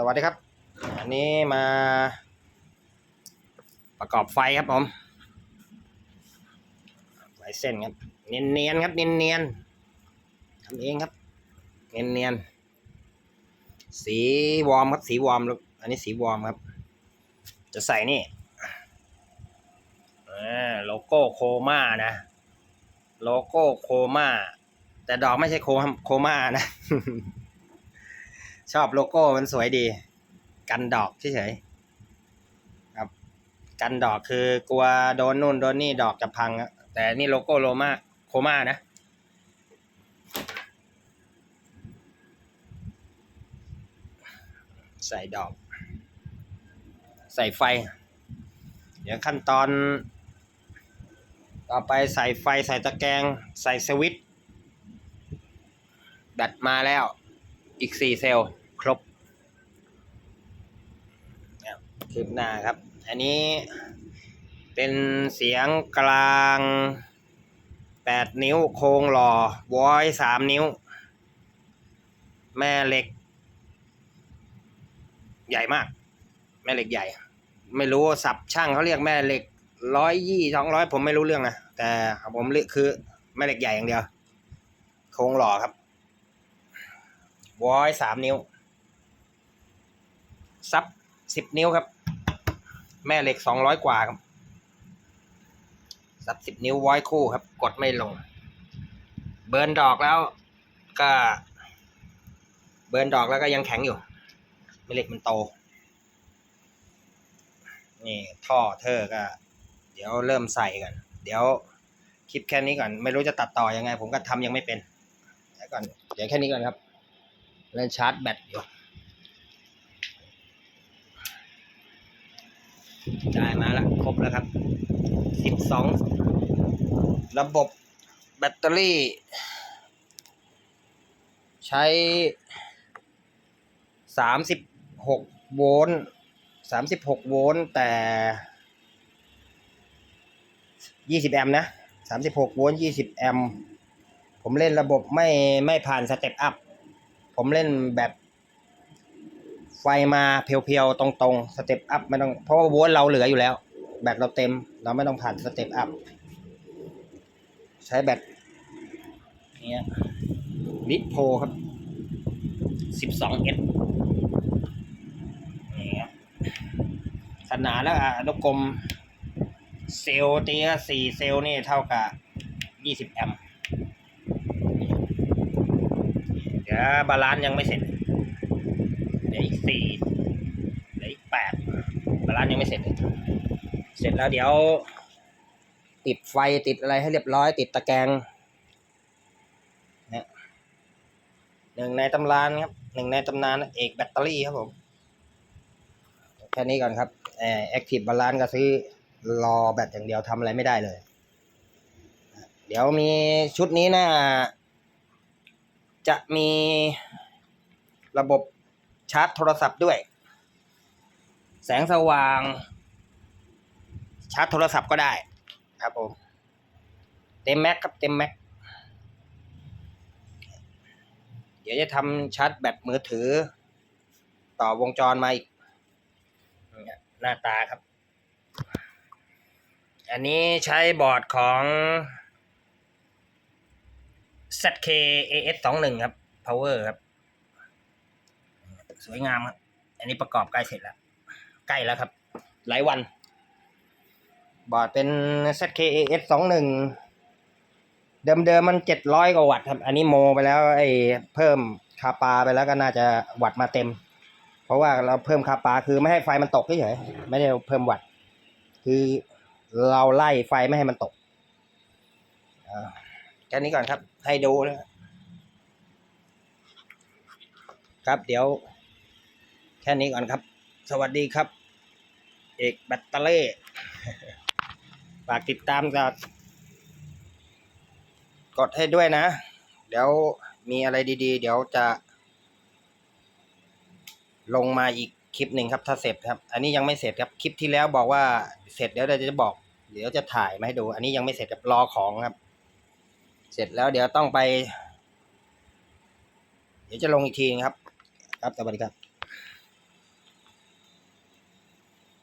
สวัสดีครับ อันนี้มา ประกอบไฟครับผมไฟเส้นครับ เนียนๆครับ เนียนๆทำเองครับ เนียนๆสีวอร์มครับ สีวอร์มลูกอันนี้สีวอร์มครับ จะใส่นี่โลโก้โคม่านะ โลโก้โคม่าแต่ดอกไม่ใช่โคโคม่านะ ชอบโลโก้มันสวยดี กันดอกเฉยๆครับ กันดอกคือกลัวโดนนู่นโดนนี่ดอกจะพังอะแต่นี่โลโก้โลมาโคมานะใส่ดอก ใส่ไฟ เดี๋ยวขั้นตอน ต่อไปใส่ไฟใส่ตะแกรงใส่สวิตช์แบตมาแล้วอีกสี่เซลล์ ครบครับคืบหน้าครับ อันนี้เป็นเสียงกลางแปดนิ้วโครงหล่อวอยสามนิ้ว แม่เหล็ก ใหญ่มาก แม่เหล็กใหญ่ ไม่รู้สับช่างเขาเรียกแม่เหล็กร้อยยี่สองร้อยผมไม่รู้เรื่องนะแต่ผมเรียกคือแม่เหล็กใหญ่อย่างเดียว โครงหล่อครับวอยสามนิ้ว ซับสิบนิ้วครับ แม่เหล็กสองร้อยกว่าครับซับสิบนิ้ววอยคู่ครับ กดไม่ลง เบิร์นดอกแล้วก็ เบิร์นดอกแล้วก็ยังแข็งอยู่แม่เหล็กมันโต นี่ท่อเธอก็ เดี๋ยวเริ่มใส่กัน เดี๋ยวคลิปแค่นี้ก่อน ไม่รู้จะตัดต่อยังไง ผมก็ทำยังไม่เป็นเดี๋ยวก่อน เดี๋ยวแค่นี้ก่อนครับเล่นชาร์จแบตอยู่ ได้มาแล้วครบแล้วครับสิบสองระบบแบตเตอรี่ ใช้สามสิบหกโวลต์สามสิบหกโวลต์แต่ยี่สิบแอมป์นะสามสิบหกโวลต์ยี่สิบแอมป์ผมเล่นระบบไม่ไม่ผ่านสเต็ปอัพ ผมเล่นแบบ ไฟมาเพียวๆ ตรงๆ สเต็ปอัพไม่ต้อง เพราะว่าโวลต์เราเหลืออยู่แล้ว แบตเราเต็ม เราไม่ต้องผ่านสเต็ปอัพ ใช้แบตเนี้ยลิโพครับ 12 S นี่ครับขนาดแล้วอะนกกลม เซลล์ตีละสี่เซลล์นี่เท่ากับ 20 แอมป์เดี๋ยวบาลานซ์ยังไม่เสร็จ เดี๋ยวอีกสี่เดี๋ยวอีกแปด บาลานยังไม่เสร็จ เสร็จแล้วเดี๋ยว ติดไฟติดอะไรให้เรียบร้อย ติดตะแกรงนะหนึ่งในตำรานครับหนึ่งในตำนานเอกแบตเตอรี่ครับผมแค่นี้ก่อนครับแอคทีฟบาลานซ์ก็ซื้อรอแบตอย่างเดียวทำอะไรไม่ได้เลย เดี๋ยวมีชุดนี้นะจะมีระบบชาร์จโทรศัพท์ด้วย แสงสว่าง ชาร์จโทรศัพท์ก็ได้ครับผม เต็มแม็กครับเต็มแม็กเดี๋ยวจะทำชาร์จแบตมือถือ ต่อวงจรมาอีกหน้าตาครับ อันนี้ใช้บอร์ดของ ZK AS 2 1 ครับ power ครับ สวยงามครับ อันนี้ประกอบใกล้เสร็จแล้ว ใกล้แล้วครับ หลายวัน บอร์ดเป็น ZK AS 2 1 เดิมๆมัน 700 กว่าวัตต์ครับ อันนี้โมไปแล้วไอ้เพิ่มคาปาไปแล้วก็น่าจะวัตต์มาเต็ม เพราะว่าเราเพิ่มคาปาคือไม่ให้ไฟมันตกเฉยๆไม่ได้เพิ่มวัตต์คือเราไล่ไฟไม่ให้มันตกอ่าแค่นี้ก่อนครับ ให้ดูนะครับ เดี๋ยว แค่นี้ก่อนครับ สวัสดีครับ เอกแบตเตอรี่ฝากติดตามกับกดให้ด้วยนะ เดี๋ยวมีอะไรดีๆ เดี๋ยวจะ ลงมาอีกคลิปหนึ่งครับ ถ้าเสร็จครับ อันนี้ยังไม่เสร็จครับ คลิปที่แล้วบอกว่าเสร็จเดี๋ยวเราจะบอก เดี๋ยวจะถ่ายมาให้ดู อันนี้ยังไม่เสร็จครับรอของครับ เสร็จแล้วเดี๋ยวต้องไป เดี๋ยวจะลงอีกทีครับ ครับสวัสดีครับ